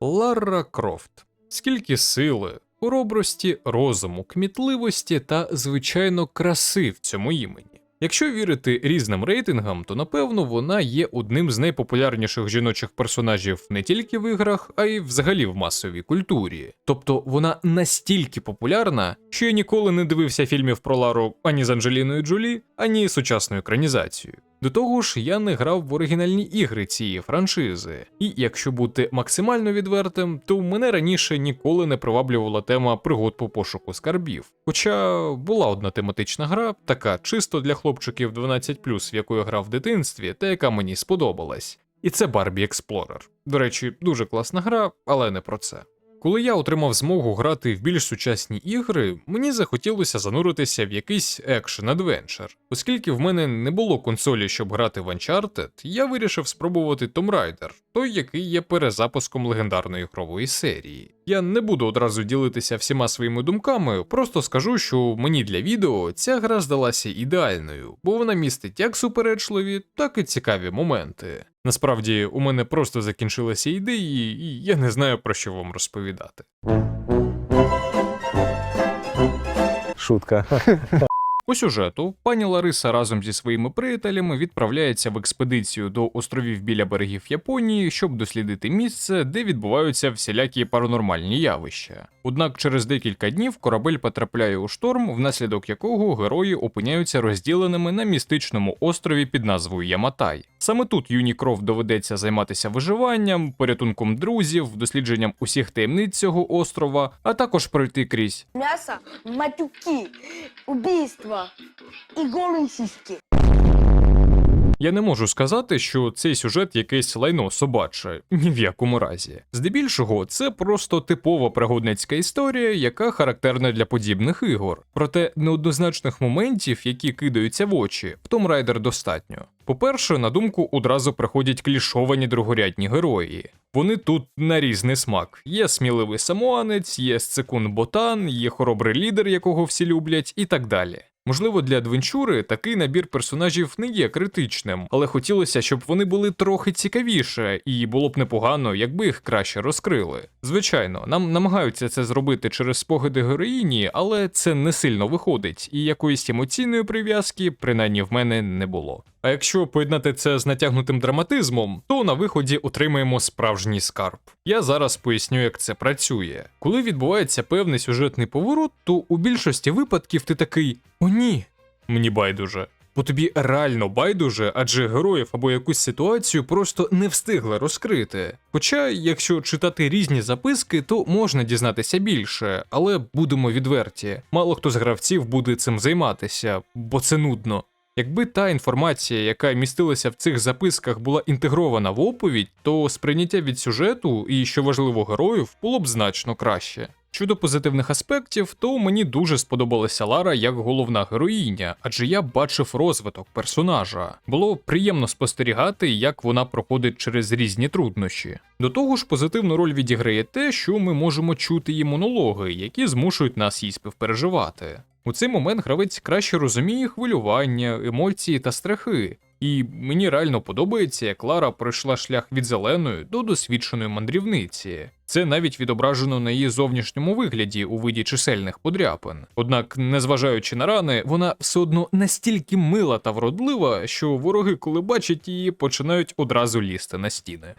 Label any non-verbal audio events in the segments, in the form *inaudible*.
Ларра Крофт. Скільки сили, хоробрості, розуму, кмітливості та, звичайно, краси в цьому імені. Якщо вірити різним рейтингам, то напевно вона є одним з найпопулярніших жіночих персонажів не тільки в іграх, а й взагалі в масовій культурі. Тобто вона настільки популярна, що я ніколи не дивився фільмів про Лару ані з Анджеліною Джолі, ані сучасною екранізацією. До того ж, я не грав в оригінальні ігри цієї франшизи, і якщо бути максимально відвертим, то мене раніше ніколи не приваблювала тема пригод по пошуку скарбів. Хоча була одна тематична гра, така чисто для хлопчиків 12+, в яку я грав в дитинстві, та яка мені сподобалась. І це Barbie Explorer. До речі, дуже класна гра, але не про це. Коли я отримав змогу грати в більш сучасні ігри, мені захотілося зануритися в якийсь екшен адвенчер. Оскільки в мене не було консолі, щоб грати в Uncharted, я вирішив спробувати Tomb Raider, той, який є перезапуском легендарної ігрової серії. Я не буду одразу ділитися всіма своїми думками, просто скажу, що мені для відео ця гра здалася ідеальною, бо вона містить як суперечливі, так і цікаві моменти. Насправді, у мене просто закінчилися ідеї, і я не знаю про що вам розповідати. Шутка. *laughs* По сюжету, пані Лариса разом зі своїми приятелями відправляється в експедицію до островів біля берегів Японії, щоб дослідити місце, де відбуваються всілякі паранормальні явища. Однак через декілька днів корабель потрапляє у шторм, внаслідок якого герої опиняються розділеними на містичному острові під назвою Яматай. Саме тут Юні Кров доведеться займатися виживанням, порятунком друзів, дослідженням усіх таємниць цього острова, а також пройти крізь Мясо, матюки, убийства и голые сиськи. Я не можу сказати, що цей сюжет якесь лайно собаче, ні в якому разі. Здебільшого, це просто типова пригодницька історія, яка характерна для подібних ігор. Проте неоднозначних моментів, які кидаються в очі, в Tomb Raider достатньо. По-перше, на думку одразу приходять клішовані другорядні герої. Вони тут на різний смак. Є сміливий самоанець, є сцикун ботан, є хоробрий лідер, якого всі люблять, і так далі. Можливо, для адвенчури такий набір персонажів не є критичним, але хотілося, щоб вони були трохи цікавіше, і було б непогано, якби їх краще розкрили. Звичайно, нам намагаються це зробити через спогади героїні, але це не сильно виходить, і якоїсь емоційної прив'язки, принаймні в мене, не було. А якщо поєднати це з натягнутим драматизмом, то на виході отримаємо справжній скарб. Я зараз поясню, як це працює. Коли відбувається певний сюжетний поворот, то у більшості випадків ти такий: о ні, мені байдуже. Бо тобі реально байдуже, адже героїв або якусь ситуацію просто не встигли розкрити. Хоча, якщо читати різні записки, то можна дізнатися більше, але будемо відверті, мало хто з гравців буде цим займатися, бо це нудно. Якби та інформація, яка містилася в цих записках, була інтегрована в оповідь, то сприйняття від сюжету і, що важливо, героїв було б значно краще. Щодо позитивних аспектів, то мені дуже сподобалася Лара як головна героїня, адже я бачив розвиток персонажа. Було приємно спостерігати, як вона проходить через різні труднощі. До того ж, позитивну роль відіграє те, що ми можемо чути її монологи, які змушують нас їй співпереживати. У цей момент гравець краще розуміє хвилювання, емоції та страхи. І мені реально подобається, як Лара пройшла шлях від зеленої до досвідченої мандрівниці. Це навіть відображено на її зовнішньому вигляді у виді чисельних подряпин. Однак, незважаючи на рани, вона все одно настільки мила та вродлива, що вороги, коли бачать її, починають одразу лізти на стіни.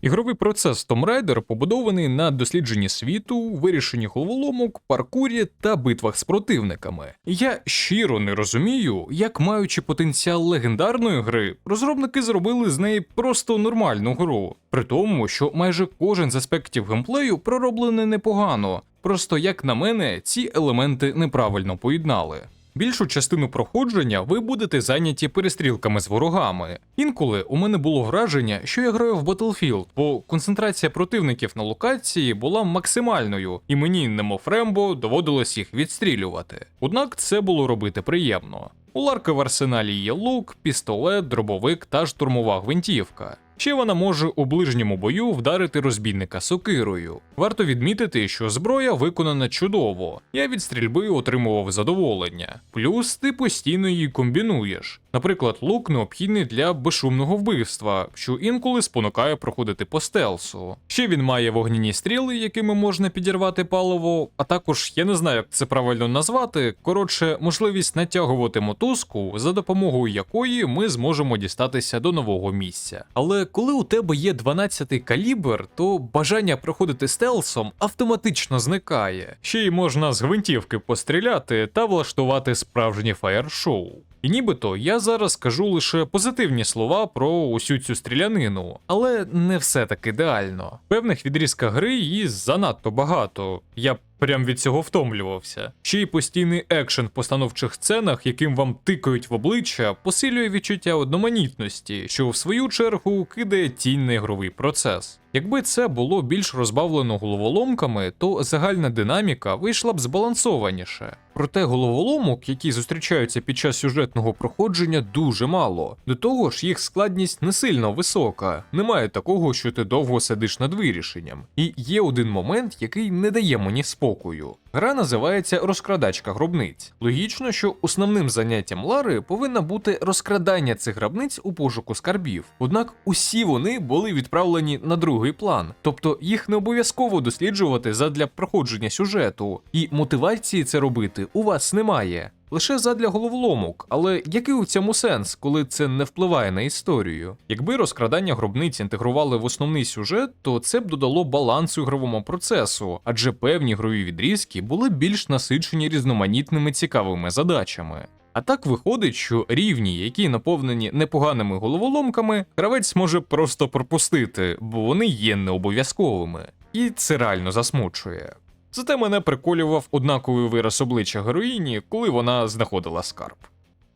Ігровий процес Tomb Raider побудований на дослідженні світу, вирішенні головоломок, паркурі та битвах з противниками. Я щиро не розумію, як маючи потенціал легендарної гри, розробники зробили з неї просто нормальну гру. При тому, що майже кожен з аспектів геймплею пророблений непогано. Просто як на мене, ці елементи неправильно поєднали. Більшу частину проходження ви будете зайняті перестрілками з ворогами. Інколи у мене було враження, що я граю в Battlefield, бо концентрація противників на локації була максимальною, і мені, немов Рембо, доводилось їх відстрілювати. Однак це було робити приємно. У Ларки в арсеналі є лук, пістолет, дробовик та штурмова гвинтівка. Ще вона може у ближньому бою вдарити розбійника сокирою. Варто відмітити, що зброя виконана чудово. Я від стрільби отримував задоволення. Плюс ти постійно її комбінуєш. Наприклад, лук необхідний для безшумного вбивства, що інколи спонукає проходити по стелсу. Ще він має вогняні стріли, якими можна підірвати паливо, а також я не знаю, як це правильно назвати. Коротше, можливість натягувати мотузку, за допомогою якої ми зможемо дістатися до нового місця. Але коли у тебе є 12-й калібр, то бажання проходити стелсом автоматично зникає. Ще й можна з гвинтівки постріляти та влаштувати справжнє фаєр-шоу. І нібито я зараз кажу лише позитивні слова про усю цю стрілянину, але не все так ідеально. Певних відрізках гри її занадто багато. Я прям від цього втомлювався. Ще й постійний екшен в постановчих сценах, яким вам тикають в обличчя, посилює відчуття одноманітності, що в свою чергу кидає тінь на ігровий процес. Якби це було більш розбавлено головоломками, то загальна динаміка вийшла б збалансованіше. Проте головоломок, які зустрічаються під час сюжетного проходження, дуже мало. До того ж, їх складність не сильно висока. Немає такого, що ти довго сидиш над вирішенням. І є один момент, який не дає мені спокою. Гра називається розкрадачка гробниць. Логічно, що основним заняттям Лари повинна бути розкрадання цих гробниць у пошуку скарбів. Однак усі вони були відправлені на другий план, тобто їх не обов'язково досліджувати задля проходження сюжету, і мотивації це робити у вас немає. Лише задля головоломок, але який у цьому сенс, коли це не впливає на історію? Якби розкрадання гробниць інтегрували в основний сюжет, то це б додало балансу ігровому процесу, адже певні ігрові відрізки були більш насичені різноманітними цікавими задачами. А так виходить, що рівні, які наповнені непоганими головоломками, гравець може просто пропустити, бо вони є необов'язковими. І це реально засмучує. Зате мене приколював однаковий вираз обличчя героїні, коли вона знаходила скарб.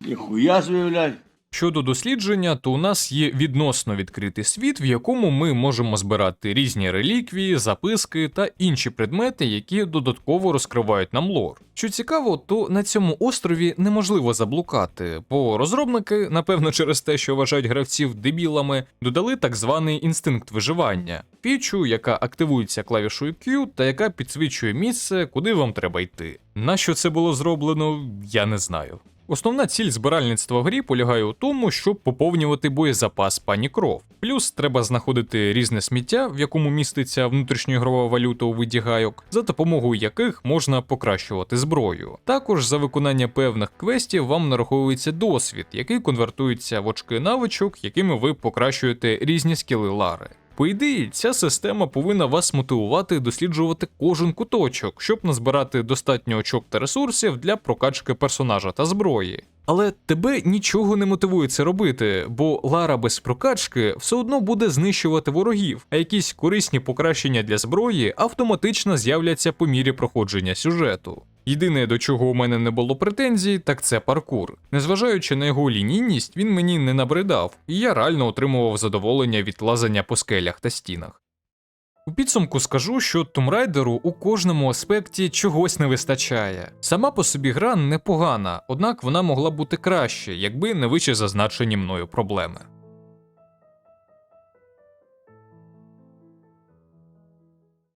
Ніхуя собі. Щодо дослідження, то у нас є відносно відкритий світ, в якому ми можемо збирати різні реліквії, записки та інші предмети, які додатково розкривають нам лор. Що цікаво, то на цьому острові неможливо заблукати, бо розробники, напевно, через те, що вважають гравців дебілами, додали так званий інстинкт виживання, фічу, яка активується клавішою Q та яка підсвічує місце, куди вам треба йти. Нащо це було зроблено, я не знаю. Основна ціль збиральництва в грі полягає у тому, щоб поповнювати боєзапас пані кров. Плюс треба знаходити різне сміття, в якому міститься внутрішньоігрова валюта у виді гайок, за допомогою яких можна покращувати зброю. Також за виконання певних квестів вам нараховується досвід, який конвертується в очки навичок, якими ви покращуєте різні скіли Лари. По ідеї, ця система повинна вас мотивувати досліджувати кожен куточок, щоб назбирати достатньо очок та ресурсів для прокачки персонажа та зброї. Але тебе нічого не мотивує це робити, бо Лара без прокачки все одно буде знищувати ворогів, а якісь корисні покращення для зброї автоматично з'являться по мірі проходження сюжету. Єдине, до чого у мене не було претензій, так це паркур. Незважаючи на його лінійність, він мені не набридав, і я реально отримував задоволення від лазання по скелях та стінах. У підсумку скажу, що Raider у кожному аспекті чогось не вистачає. Сама по собі гра непогана, однак вона могла бути краще, якби не вище зазначені мною проблеми.